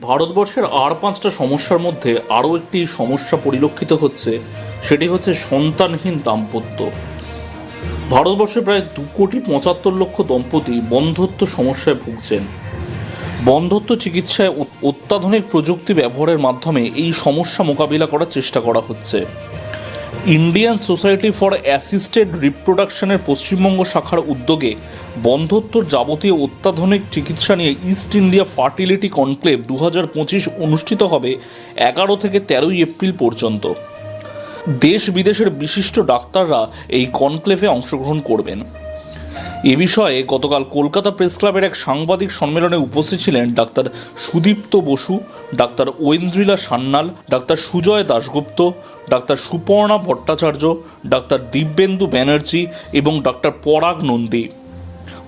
ভারতবর্ষের আর পাঁচটা সমস্যার মধ্যে আরও একটি সমস্যা পরিলক্ষিত হচ্ছে, সেটি হচ্ছে সন্তানহীন দাম্পত্য। ভারতবর্ষে প্রায় দু কোটি পঁচাত্তর লক্ষ দম্পতি বন্ধত্ব সমস্যায় ভুগছেন। বন্ধত্ব চিকিৎসায় অত্যাধুনিক প্রযুক্তি ব্যবহারের মাধ্যমে এই সমস্যা মোকাবিলা করার চেষ্টা করা হচ্ছে। ইন্ডিয়ান সোসাইটি ফর অ্যাসিস্টেড রিপ্রোডাকশনের পশ্চিমবঙ্গ শাখার উদ্যোগে বন্ধত্বর যাবতীয় অত্যাধুনিক চিকিৎসা নিয়ে ইস্ট ইন্ডিয়া ফার্টিলিটি কনক্লেভ দু হাজার পঁচিশ অনুষ্ঠিত হবে এগারো থেকে তেরোই এপ্রিল পর্যন্ত। দেশ বিদেশের বিশিষ্ট ডাক্তাররা এই কনক্লেভে অংশগ্রহণ করবেন। এ বিষয়ে গতকাল কলকাতা প্রেস ক্লাবের এক সাংবাদিক সম্মেলনে উপস্থিত ছিলেন doctor Sudipta Basu, doctor Aindrila Sanyal doctor Sujoy Dasgupta, doctor Suparna Bhattacharya, doctor Dibyendu Banerjee এবং ডাক্তার পরাগ নন্দী।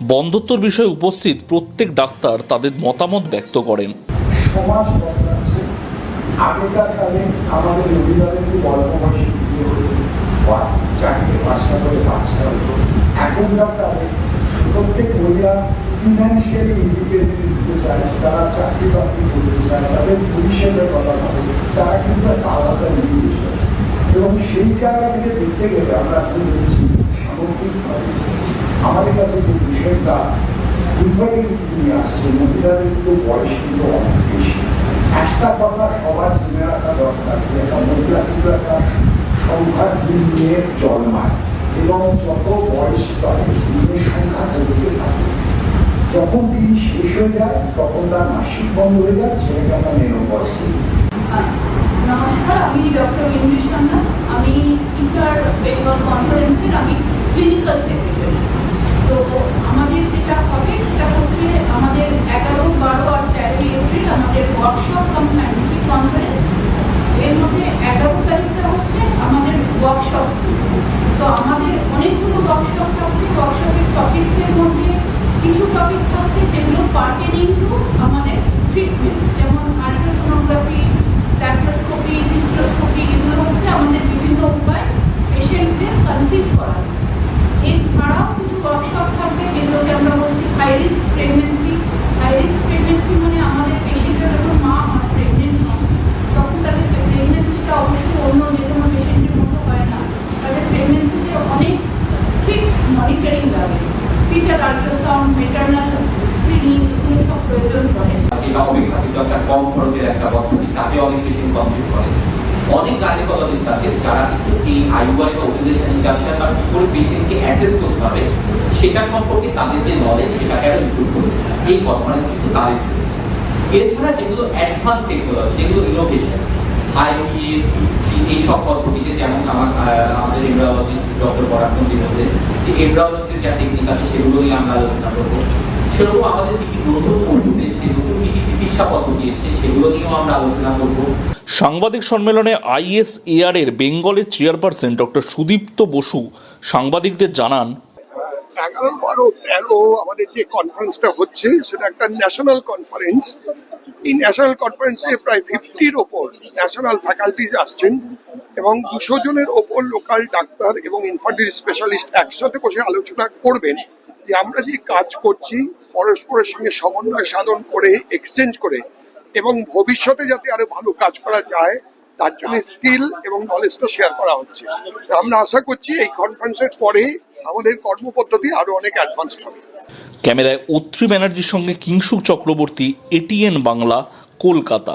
বন্ধত্বর বিষয়ে উপস্থিত প্রত্যেক ডাক্তার তাদের মতামত ব্যক্ত করেন। আগেকার কালে আমাদের চারটে, পাঁচটা করে বাচ্চা হতো। এখনকার কালে প্রত্যেক মহিলা ফিনান্সিয়ালি ইন্ডিপেন্ডেন্ট হতে চায়, তারা চাকরি বাকরি করতে চায়, তাদের ভবিষ্যতের কথা ভাবে, তারা কিন্তু একটা আলাদা ইন্ডিভিজুয়াল এবং সেই জায়গা থেকে দেখতে গেলে আমরা এখন দেখছি, সামগ্রিকভাবে আমাদের কাছে যে বিষয়টা ইনফার্টিলিটি নিয়ে আসছে, মহিলাদের কিন্তু বয়স কিন্তু অনেক বেশি। একটা কথা সবার জেনে রাখা দরকার যে একটা মহিলা কিন্তু একটা সংখ্যার দিন নিয়ে জন্মায় এবং যত বয়স বাড়ে দিনের সংখ্যা কমতে থাকে। যখন দিন শেষ হয়ে যায়, তখন তার মাসিক বন্ধ হয়ে যায় ছেলেকে আমরা মেনোপজ করি নমস্কার, আমি ডক্টর ইন্দ্রিশ আমি ইসার বেঙ্গল কনফারেন্সের আমি ক্লিনিক্যাল সেক্রেটারি তো আমাদের যেটা হবে সেটা হচ্ছে আমাদের এগারো বারো আর তেরোই এপ্রিল আমাদের ওয়ার্কশপ কাম সাইন্টিফিক কনফারেন্স এর মধ্যে এগারো তারিখটা হচ্ছে আমাদের ওয়ার্কশপ তো আমাদের অনেকগুলো ওয়ার্কশপ থাকছে ওয়ার্কশপের টপিক্সের মধ্যে কিছু টপিক থাকছে যেগুলো পার্টেনিং টু আমাদের ট্রিটমেন্ট যেমন আল্ট্রাসোনোগ্রাফি কম খরচের একটা পদ্ধতি তাতে অনেক কনসিভ করে অনেক গাইনোকোলজিস্ট আছে যারা কিন্তু এই বা বা কি করে পেশেন্টকে অ্যাসেস করতে হবে, সেটা সম্পর্কে তাদের যে নলেজ সেটাকে আরও ইমপ্রুভ এই কনফারেন্স কিন্তু তাদের জন্য। এছাড়া যেগুলো অ্যাডভান্স টেকনোলজি যেগুলো ইনোভেশন আইপিএ এই সব পদ্ধতিতে যেমন আমার আমাদের এমব্রায়োলজিস্ট ডক্টর পরাগনন্দী বলছেন যে এমব্রায়োলজির যা টেকনিক আছে আমরা আলোচনা করব। সেরকম আমাদের কিছু নতুন ওষুধ এসছে নতুন কিছু চিকিৎসা পদ্ধতি এসছে সেগুলো নিয়েও আমরা আলোচনা করব। সাংবাদিক সম্মেলনে আইএসএআর এর বেঙ্গলের চেয়ারপারসন ডক্টর সুদীপ্ত বসু সাংবাদিকদের জানান এগারো বারো তেরো আমাদের যে কনফারেন্সটা হচ্ছে সেটা একটা ন্যাশনাল কনফারেন্স এই ন্যাশনাল কনফারেন্সে প্রায় ফিফটির ওপর ন্যাশনাল ফ্যাকাল্টিজ আসছেন এবং দুশো জনের ওপর লোকাল ডাক্তার এবং ইনফার্টিলিটি স্পেশালিস্ট একসাথে বসে আলোচনা করবেন যে আমরা যে কাজ করছি পরস্পরের সঙ্গে সমন্বয় সাধন করে এক্সচেঞ্জ করে এবং ভবিষ্যতে যাতে আরও ভালো কাজ করা যায়, তার জন্য স্কিল এবং নলেজটা শেয়ার করা হচ্ছে। আমরা আশা করছি এই কনফারেন্সের পরে আমাদের কর্মপদ্ধতি আরও অনেক অ্যাডভান্স হবে। ক্যামেরায় অত্রি ব্যানার্জির সঙ্গে কিংসুক চক্রবর্তী এটিএন বাংলা, কলকাতা।